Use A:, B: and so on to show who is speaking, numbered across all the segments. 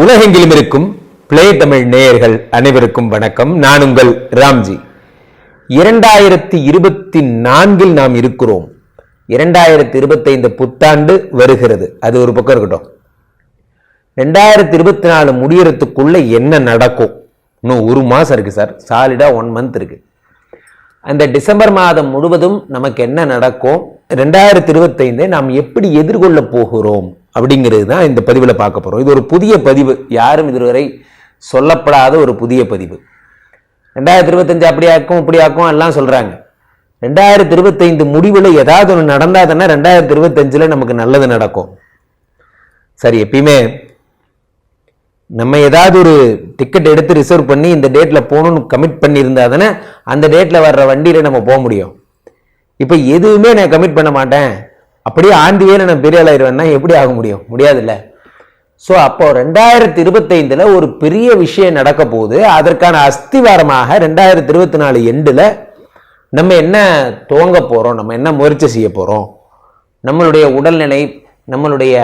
A: உலகெங்கிலும் இருக்கும் பிளே தமிழ் நேயர்கள் அனைவருக்கும் வணக்கம். நான் உங்கள் ராம்ஜி. இரண்டாயிரத்தி இருபத்தி நான்கில் நாம் இருக்கிறோம். இரண்டாயிரத்தி இருபத்தைந்து புத்தாண்டு வருகிறது. அது ஒரு பக்கம் இருக்கட்டும். ரெண்டாயிரத்தி இருபத்தி நாலு முடியறதுக்குள்ள என்ன நடக்கும்? இன்னும் ஒரு மாதம் இருக்குது சார். சாலிடா ஒன் மந்த் இருக்குது அந்த டிசம்பர் மாதம் முழுவதும் நமக்கு என்ன நடக்கும்? ரெண்டாயிரத்தி இருபத்தைந்தை நாம் எப்படி எதிர்கொள்ள போகிறோம்? அப்படிங்கிறது தான் இந்த பதிவில் பார்க்க போகிறோம் இது ஒரு புதிய பதிவு. யாரும் இதுவரை சொல்லப்படாத ஒரு புதிய பதிவு. ரெண்டாயிரத்தி இருபத்தஞ்சு அப்படி ஆக்கும் இப்படி ஆக்கும் எல்லாம் சொல்கிறாங்க ரெண்டாயிரத்தி இருபத்தைந்து முடிவில் ஏதாவது ஒன்று நடந்தால் தானே ரெண்டாயிரத்தி இருபத்தஞ்சில் நமக்கு நல்லது நடக்கும். சரி எப்பயுமே நம்ம ஏதாவது ஒரு டிக்கெட் எடுத்து ரிசர்வ் பண்ணி இந்த டேட்டில் போகணும்னு கமிட் பண்ணியிருந்தா தானே அந்த டேட்டில் வர்ற வண்டியில் நம்ம போக முடியும். இப்போ எதுவுமே நான் கமிட் பண்ண மாட்டேன். அப்படியே ஆண்டி வேலை நான் பெரிய ஆளாயிருவேன்னா எப்படி ஆக முடியும்? முடியாதுல்ல. ஸோ அப்போ ரெண்டாயிரத்தி இருபத்தைந்தில் ஒரு பெரிய விஷயம் நடக்க போகுது அதற்கான அஸ்திவாரமாக ரெண்டாயிரத்தி இருபத்தி நாலு எண்டில் நம்ம என்ன துவங்க போகிறோம் நம்ம என்ன முயற்சி செய்ய போகிறோம் நம்மளுடைய உடல்நிலை நம்மளுடைய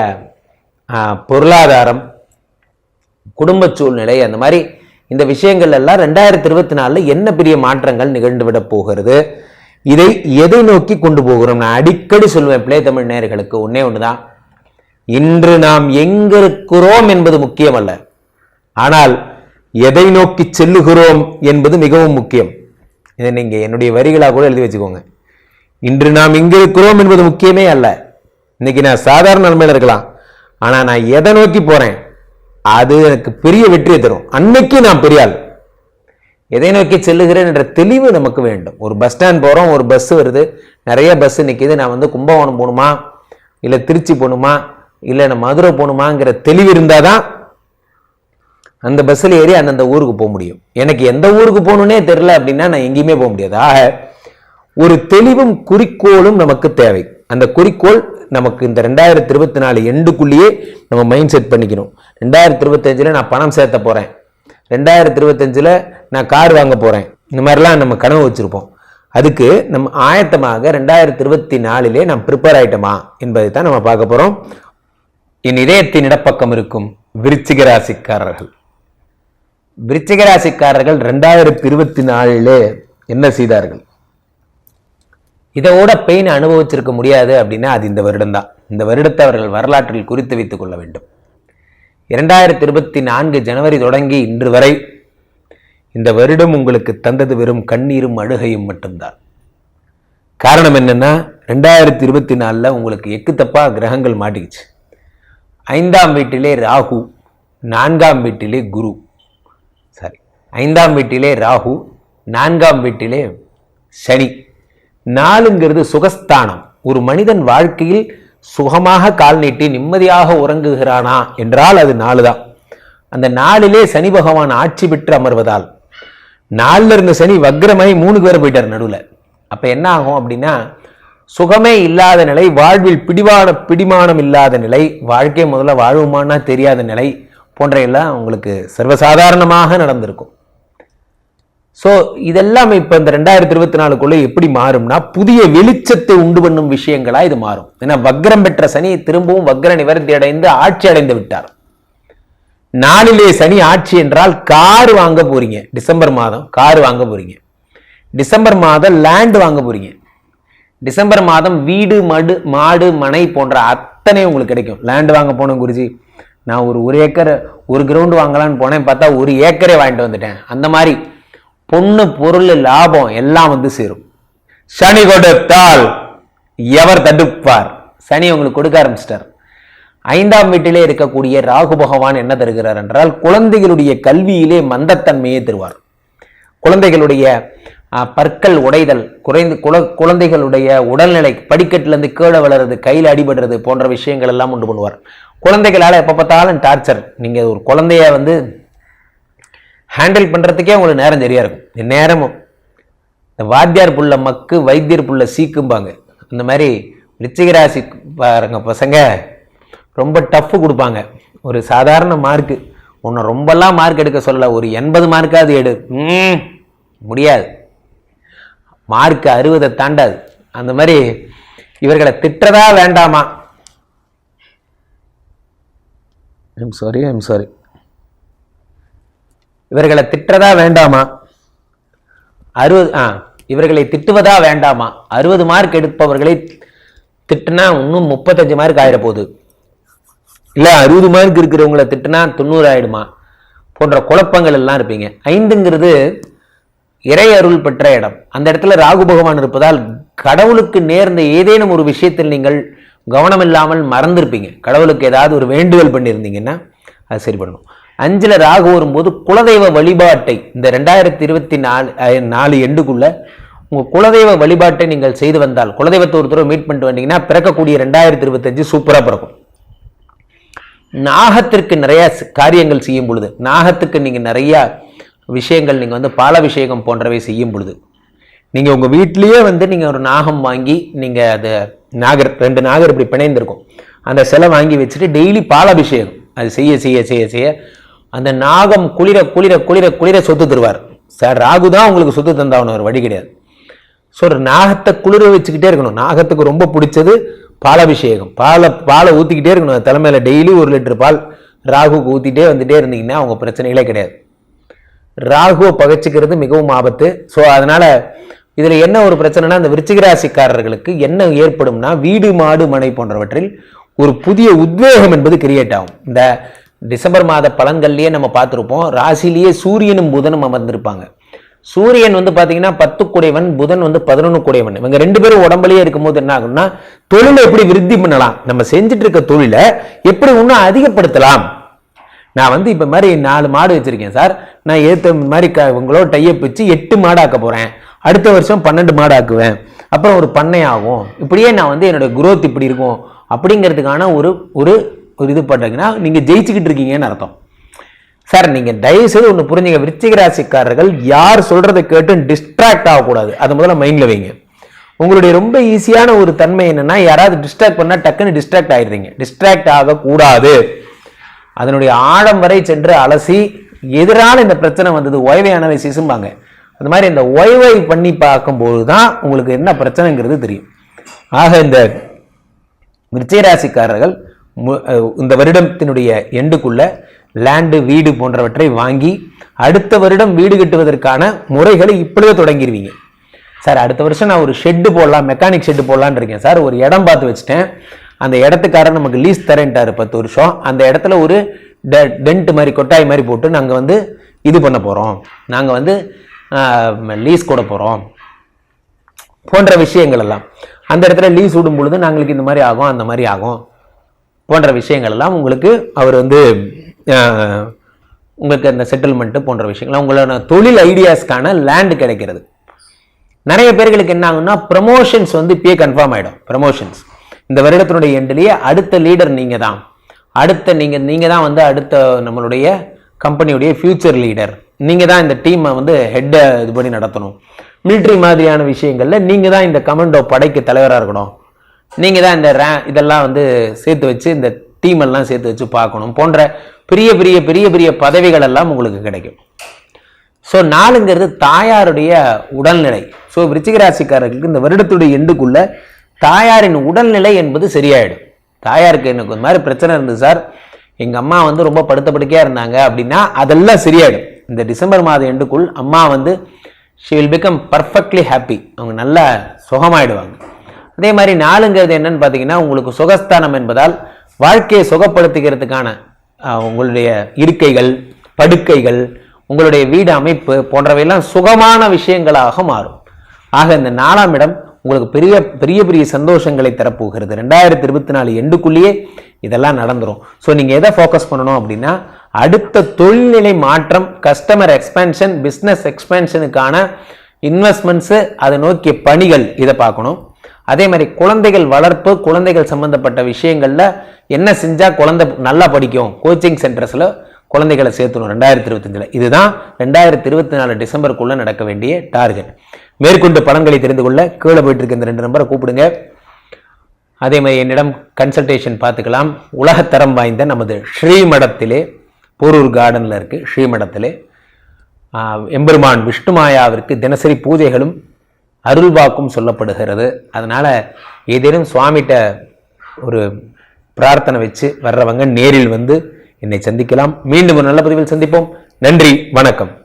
A: பொருளாதாரம் குடும்ப சூழ்நிலை அந்த மாதிரி இந்த விஷயங்கள் எல்லாம் ரெண்டாயிரத்தி இருபத்தி நாலில் என்ன பெரிய மாற்றங்கள் நிகழ்ந்து விட போகிறது? இதை எதை நோக்கி கொண்டு போகிறோம் நான் அடிக்கடி சொல்லுவேன் பிளே தமிழ் நேர்களுக்கு ஒன்னே தான் இன்று நாம் எங்க இருக்கிறோம் என்பது முக்கியமல்ல. ஆனால் எதை நோக்கி செல்லுகிறோம் என்பது மிகவும் முக்கியம். இதை நீங்க என்னுடைய வரிகளாக கூட எழுதி வச்சுக்கோங்க. இன்று நாம் எங்க இருக்கிறோம் என்பது முக்கியமே அல்ல. இன்னைக்கு நான் சாதாரண நிலைமையில இருக்கலாம். ஆனால் நான் எதை நோக்கி போறேன்? அது எனக்கு பெரிய வெற்றியை தரும். அன்னைக்கு நான் பெரியாள் எதை நோக்கி செல்லுகிறேன் என்ற தெளிவு நமக்கு வேண்டும். ஒரு பஸ் ஸ்டாண்ட் போகிறோம் ஒரு பஸ் வருது. நிறைய பஸ் நிற்கிது நான் வந்து கும்பகோணம் போகணுமா? இல்லை திருச்சி போகணுமா? இல்லை நான் மதுரை போகணுமாங்கிற தெளிவு இருந்தால் தான் அந்த பஸ்ஸில் ஏறி அந்தந்த ஊருக்கு போக முடியும். எனக்கு எந்த ஊருக்கு போகணுன்னே தெரில அப்படின்னா நான் எங்கேயுமே போக முடியாது. ஆக ஒரு தெளிவும் குறிக்கோளும் நமக்கு தேவை. அந்த குறிக்கோள் நமக்கு இந்த ரெண்டாயிரத்தி இருபத்தி நாலு எண்டுக்குள்ளேயே நம்ம மைண்ட் செட் பண்ணிக்கணும். ரெண்டாயிரத்தி இருபத்தஞ்சில் நான் பணம் சேர்த்த போகிறேன் ரெண்டாயிரத்தி இருபத்தஞ்சில் நான் கார் வாங்க போகிறேன் இந்த மாதிரிலாம் நம்ம கனவு வச்சுருப்போம். அதுக்கு நம்ம ஆயத்தமாக ரெண்டாயிரத்தி இருபத்தி நாலிலே நாம் ப்ரிப்பேர் ஆகிட்டோமா என்பதை தான் நம்ம பார்க்க போகிறோம் என் இதயத்தின் இடப்பக்கம் இருக்கும் விருச்சிக ராசிக்காரர்கள். விருச்சிக ராசிக்காரர்கள் ரெண்டாயிரத்தி இருபத்தி நாலிலே என்ன செய்தார்கள்? இதோட பெயின் அனுபவிச்சிருக்க முடியாது அப்படின்னா அது இந்த வருடம்தான். இந்த வருடத்தை அவர்கள் வரலாற்றில் குறித்து வைத்துக் கொள்ள வேண்டும். இரண்டாயிரத்தி இருபத்தி நான்கு ஜனவரி தொடங்கி இன்று வரை இந்த வருடம் உங்களுக்கு தந்தது வெறும் கண்ணீரும் அழுகையும் மட்டும்தான். காரணம் என்னன்னா ரெண்டாயிரத்தி இருபத்தி நாலில் உங்களுக்கு எக்கு தப்பா கிரகங்கள் மாட்டிக்கிச்சு. ஐந்தாம் வீட்டிலே ராகு நான்காம் வீட்டிலே குரு. சாரி ஐந்தாம் வீட்டிலே ராகு நான்காம் வீட்டிலே சனி. நாலுங்கிறது சுகஸ்தானம். ஒரு மனிதன் வாழ்க்கையில் சுகமாக கால் நீட்டி நிம்மதியாக உறங்குகிறானா என்றால் அது நாலு தான் அந்த நாளிலே சனி பகவான் ஆட்சி பெற்று அமர்வதால் நாலுல இருந்த சனி வக்ரமாய் மூணுக்கு வேற போயிட்டார் நடுவில். அப்போ என்ன ஆகும் அப்படின்னா சுகமே இல்லாத நிலை வாழ்வில் பிடிவான பிடிமானம் இல்லாத நிலை வாழ்க்கை முதல்ல வாழ்வுமானா தெரியாத நிலை போன்ற எல்லாம் உங்களுக்கு சர்வசாதாரணமாக நடந்திருக்கும். ஸோ இதெல்லாம் இப்போ இந்த ரெண்டாயிரத்தி இருபத்தி நாலுக்குள்ளே எப்படி மாறும்னா புதிய வெளிச்சத்தை உண்டு பண்ணும் விஷயங்களா இது மாறும். ஏன்னா வக்ரம் பெற்ற சனி திரும்பவும் வக்ர நிவர்த்தி அடைந்து ஆட்சி அடைந்து விட்டார். நாளிலே சனி ஆட்சி என்றால் கார் வாங்க போறீங்க. டிசம்பர் மாதம் கார் வாங்க போறீங்க. டிசம்பர் மாதம் லேண்ட் வாங்க போறீங்க. டிசம்பர் மாதம் வீடு மடு மாடு மனை போன்ற அத்தனை உங்களுக்கு கிடைக்கும். லேண்ட் வாங்க போன குருஜி. நான் ஒரு ஒரு ஏக்கர் ஒரு கிரவுண்டு வாங்கலாம்னு போனேன் பார்த்தா ஒரு ஏக்கரே வாங்கிட்டு வந்துட்டேன். அந்த மாதிரி பொண்ணு பொருள் லாபம் எல்லாம் வந்து சேரும். சனி கொடுத்தால் எவர் தடுப்பார்? சனி உங்களுக்கு கொடுக்க ஆரம்பிச்சிட்டார். ஐந்தாம் வீட்டிலே இருக்கக்கூடிய ராகு பகவான் என்ன தருகிறார் என்றால் குழந்தைகளுடைய கல்வியிலே மந்தத்தன்மையை தருவார். குழந்தைகளுடைய பற்கள் உடைதல் குறைந்து குல குழந்தைகளுடைய உடல்நிலை படிக்கட்டிலேருந்து கீழே வளருது கையில் அடிபடுறது போன்ற விஷயங்கள் எல்லாம் உண்டு பண்ணுவார். குழந்தைகளால் எப்போ பார்த்தாலும் டார்ச்சர் நீங்கள் ஒரு குழந்தைய வந்து ஹேண்டில் பண்ணுறதுக்கே உங்களுக்கு நேரம் சரியாக இருக்கும். நேரமும். இந்த வாத்தியார் புள்ள மக்கு வைத்தியர் புள்ள சீக்கும்பாங்க. அந்த மாதிரி ரிச்சிகராசி பாருங்க பசங்க ரொம்ப டஃப் கொடுப்பாங்க. ஒரு சாதாரண மார்க்கு உன்னை ரொம்பலாம் மார்க் எடுக்க சொல்ல ஒரு எண்பது மார்க்காவது எடு. ம், முடியாது. மார்க் அறுபதை தாண்டாது. அந்த மாதிரி இவர்களை திட்டுறதா வேண்டாமா? ஐம் சாரி ஐம் சாரி இவர்களை திட்டுறதா வேண்டாமா? அறுபது ஆ இவர்களை திட்டுவதா வேண்டாமா? அறுபது மார்க் எடுப்பவர்களை திட்டுனா இன்னும் முப்பத்தஞ்சு மார்க் ஆயிட போகுது அறுபது மார்க் இருக்கிறவங்கள திட்டுனா தொண்ணூறு ஆயிடுமா? போன்ற குழப்பங்கள் எல்லாம் இருப்பீங்க. ஐந்துங்கிறது இறை அருள் பெற்ற இடம். அந்த இடத்துல ராகு பகவான் இருப்பதால் கடவுளுக்கு நேர்ந்த ஏதேனும் ஒரு விஷயத்தில் நீங்கள் கவனம் இல்லாமல் மறந்திருப்பீங்க. கடவுளுக்கு ஏதாவது ஒரு வேண்டுதல் பண்ணியிருந்தீங்கன்னா அது சரி பண்ணணும். அஞ்சில் ராகு வரும்போது குலதெய்வ வழிபாட்டை இந்த ரெண்டாயிரத்தி இருபத்தி நாலு நாலு எண்டுக்குள்ள உங்கள் குலதெய்வ வழிபாட்டை நீங்கள் செய்து வந்தால் குலதெய்வத்தை ஒரு தடவை மீட் பண்ணிட்டு வந்தீங்கன்னா பிறக்கக்கூடிய ரெண்டாயிரத்தி இருபத்தஞ்சு சூப்பராக பிறக்கும். நாகத்திற்கு நிறைய காரியங்கள் செய்யும் பொழுது நாகத்துக்கு நீங்கள் நிறையா விஷயங்கள் நீங்கள் வந்து பாலாபிஷேகம் போன்றவை செய்யும் பொழுது நீங்கள் உங்கள் வீட்டிலேயே வந்து நீங்கள் ஒரு நாகம் வாங்கி நீங்கள் அது நாகர் ரெண்டு நாகர் இப்படி பிணைந்திருக்கும். அந்த சிலை வாங்கி வச்சுட்டு டெய்லி பாலாபிஷேகம் அது செய்ய செய்ய செய்ய செய்ய அந்த நாகம் குளிர குளிர குளிர குளிர சொத்து தருவார். சார் ராகு தான் உங்களுக்கு சொத்து தந்தாவணும் ஒரு வழி கிடையாது. ஸோ நாகத்தை குளிர வச்சுக்கிட்டே இருக்கணும். நாகத்துக்கு ரொம்ப பிடிச்சது பாலாபிஷேகம். பாலை பாலை ஊற்றிக்கிட்டே இருக்கணும். தலைமையில் டெய்லி ஒரு லிட்டர் பால் ராகுக்கு ஊற்றிட்டே வந்துட்டே இருந்தீங்கன்னா அவங்க பிரச்சனைகளே கிடையாது. ராகுவை பகைச்சிக்கிறது மிகவும் ஆபத்து. ஸோ அதனால் இதில் என்ன ஒரு பிரச்சனைனா அந்த விருச்சிகராசிக்காரர்களுக்கு என்ன ஏற்படும்னா வீடு மாடு மனை போன்றவற்றில் ஒரு புதிய உத்வேகம் என்பது கிரியேட் ஆகும். இந்த டிசம்பர் மாத பலன்கள்லேயே நம்ம பார்த்துருப்போம். ராசிலேயே சூரியனும் புதனும் அமர்ந்திருப்பாங்க. சூரியன் வந்து பார்த்தீங்கன்னா பத்து குடைவன் புதன் வந்து பதினொன்று குடைவன். இவங்க ரெண்டு பேரும் உடம்புலேயே இருக்கும்போது என்ன ஆகும்னா தொழிலை எப்படி விருத்தி பண்ணலாம்? நம்ம செஞ்சுட்டு இருக்க தொழிலை எப்படி இன்னும் அதிகப்படுத்தலாம்? நான் வந்து இப்போ மாதிரி நாலு மாடு வச்சுருக்கேன் சார். நான் ஏற்ற மாதிரி க- உங்களோட டையப் வச்சு எட்டு மாடு ஆக்க போகிறேன் அடுத்த வருஷம் பன்னெண்டு மாடு ஆக்குவேன். அப்புறம் ஒரு பண்ணை ஆகும். இப்படியே நான் வந்து என்னோடய குரோத் இப்படி இருக்கும். அப்படிங்கிறதுக்கான ஒரு ஒரு ஒரு இது பண்ணுறீங்கன்னா நீங்கள் ஜெயிச்சுக்கிட்டு இருக்கீங்கன்னு அர்த்தம். சார் நீங்கள் தயவு செய்து ஒன்று புரிஞ்சுங்க. விருச்சிக ராசிக்காரர்கள் யார் சொல்கிறத கேட்டு டிஸ்ட்ராக்ட் ஆகக்கூடாது. அது முதல்ல மைண்டில் வைங்க. உங்களுடைய ரொம்ப ஈஸியான ஒரு தன்மை என்னென்னா யாராவது டிஸ்ட்ராக்ட் பண்ணால் டக்குன்னு டிஸ்ட்ராக்ட் ஆகிடுறீங்க டிஸ்ட்ராக்ட் ஆகக்கூடாது. அதனுடைய ஆழம் வரை சென்று அலசி எதிரான இந்த பிரச்சனை வந்தது ஒய்வை அனலைசிஸும்பாங்க அந்த மாதிரி இந்த ஒய்வை பண்ணி பார்க்கும்போது தான் உங்களுக்கு என்ன பிரச்சனைங்கிறது தெரியும். ஆக இந்த விருச்சிகராசிக்காரர்கள் இந்த வருடத்தினுடைய எண்டுக்குள்ள லேண்டு வீடு போன்றவற்றை வாங்கி அடுத்த வருடம் வீடு கட்டுவதற்கான முறைகளை இப்பொழுதே தொடங்கிடுவீங்க சார் அடுத்த வருஷம் நான் ஒரு ஷெட்டு போடலாம் மெக்கானிக் ஷெட்டு போடலான்னு இருக்கேன். சார் ஒரு இடம் பார்த்து வச்சுட்டேன். அந்த இடத்துக்காரன் நமக்கு லீஸ் தரேன்ட்டார் பத்து வருஷம். அந்த இடத்துல ஒரு டென்ட் மாதிரி கொட்டாய் மாதிரி போட்டு நாங்கள் வந்து இது பண்ண போகிறோம் நாங்கள் வந்து லீஸ் கூட போகிறோம் போன்ற விஷயங்கள் எல்லாம். அந்த இடத்துல லீஸ் விடும் பொழுது நாங்களுக்கு இந்த மாதிரி ஆகும் அந்த மாதிரி ஆகும். போன்ற விஷயங்கள் எல்லாம் உங்களுக்கு அவர் வந்து உங்களுக்கு அந்த செட்டில்மெண்ட்டு போன்ற விஷயங்கள் உங்களோட தொழில் ஐடியாஸ்க்கான லேண்டு கிடைக்கிறது. நிறைய பேர்களுக்கு என்ன ஆகும்னா ப்ரமோஷன்ஸ் வந்து இப்பயே கன்ஃபார்ம் ஆகிடும் ப்ரமோஷன்ஸ் இந்த வருடத்தினுடைய எண்ட்லயே அடுத்த லீடர் நீங்கள் தான் அடுத்த நீங்கள் நீங்கள் தான் வந்து அடுத்த நம்மளுடைய கம்பெனியுடைய ஃபியூச்சர் லீடர் நீங்கள் தான் இந்த டீமை வந்து ஹெட்டை இது பண்ணி நடத்தணும். மிலிட்ரி மாதிரியான விஷயங்களில் நீங்கள் தான் இந்த கமாண்டோ படைக்கு தலைவராக இருக்கணும். நீங்கள் தான் இந்த ரே இதெல்லாம் வந்து சேர்த்து வச்சு இந்த டீம் எல்லாம் சேர்த்து வச்சு பார்க்கணும். போன்ற பெரிய பெரிய பெரிய பெரிய பதவிகள் எல்லாம் உங்களுக்கு கிடைக்கும். ஸோ நாலுங்கிறது தாயாருடைய உடல்நிலை. ஸோ விருச்சிகராசிக்காரர்களுக்கு இந்த வருடத்துடைய எண்டுக்குள்ள தாயாரின் உடல்நிலை என்பது சரியாயிடும். தாயாருக்கு எனக்கு ஒரு மாதிரி பிரச்சனை இருந்தது சார். எங்கள் அம்மா வந்து ரொம்ப படுத்த படுக்கையாக இருந்தாங்க அப்படின்னா அதெல்லாம் சரியாயிடும். இந்த டிசம்பர் மாத எண்டுக்குள் அம்மா வந்து she will become perfectly happy அவங்க நல்லா சுகமாயிடுவாங்க. அதே மாதிரி நாலுங்கிறது என்னன்னு பார்த்தீங்கன்னா உங்களுக்கு சுகஸ்தானம் என்பதால் வாழ்க்கையை சுகப்படுத்திக்கிறதுக்கான உங்களுடைய இருக்கைகள் படுக்கைகள் உங்களுடைய வீடு அமைப்பு போன்றவையெல்லாம் சுகமான விஷயங்களாக மாறும். ஆக இந்த நாலாம் இடம் உங்களுக்கு பெரிய பெரிய பெரிய சந்தோஷங்களை தரப்போகிறது. ரெண்டாயிரத்தி இருபத்தி நாலு எண்டுக்குள்ளேயே இதெல்லாம் நடந்துடும் ஸோ நீங்கள் எதை ஃபோக்கஸ் பண்ணணும் அப்படின்னா அடுத்த தொழில்நிலை மாற்றம் கஸ்டமர் எக்ஸ்பென்ஷன் பிஸ்னஸ் எக்ஸ்பென்ஷனுக்கான இன்வெஸ்ட்மெண்ட்ஸு அதை நோக்கிய பணிகள் இதை பார்க்கணும். அதே மாதிரி குழந்தைகள் வளர்ப்பு குழந்தைகள் சம்மந்தப்பட்ட விஷயங்களில் என்ன செஞ்சால் குழந்தை நல்லா படிக்கும்? கோச்சிங் சென்டர்ஸில் குழந்தைகளை சேர்த்தணும் ரெண்டாயிரத்தி இருபத்தஞ்சில். இதுதான் ரெண்டாயிரத்தி இருபத்தி நாலு டிசம்பருக்குள்ளே நடக்க வேண்டிய டார்கெட். மேற்கொண்டு பலன்களை தெரிந்து கொள்ள கீழே போயிட்டு இருக்க இந்த ரெண்டு நம்பரை கூப்பிடுங்க. அதே மாதிரி என்னிடம் கன்சல்டேஷன் பார்த்துக்கலாம். உலகத்தரம் வாய்ந்த நமது ஸ்ரீமடத்திலே போரூர் கார்டனில் இருக்குது ஸ்ரீமடத்திலே எம்பெருமான் விஷ்ணுமாயாவிற்கு தினசரி பூஜைகளும் அருள்வாக்கும் சொல்லப்படுகிறது. அதனால் ஏதேனும் சுவாமிகிட்ட ஒரு பிரார்த்தனை வச்சு வர்றவங்க நேரில் வந்து என்னை சந்திக்கலாம். மீண்டும் ஒரு நல்ல பதிவில் சந்திப்போம். நன்றி வணக்கம்.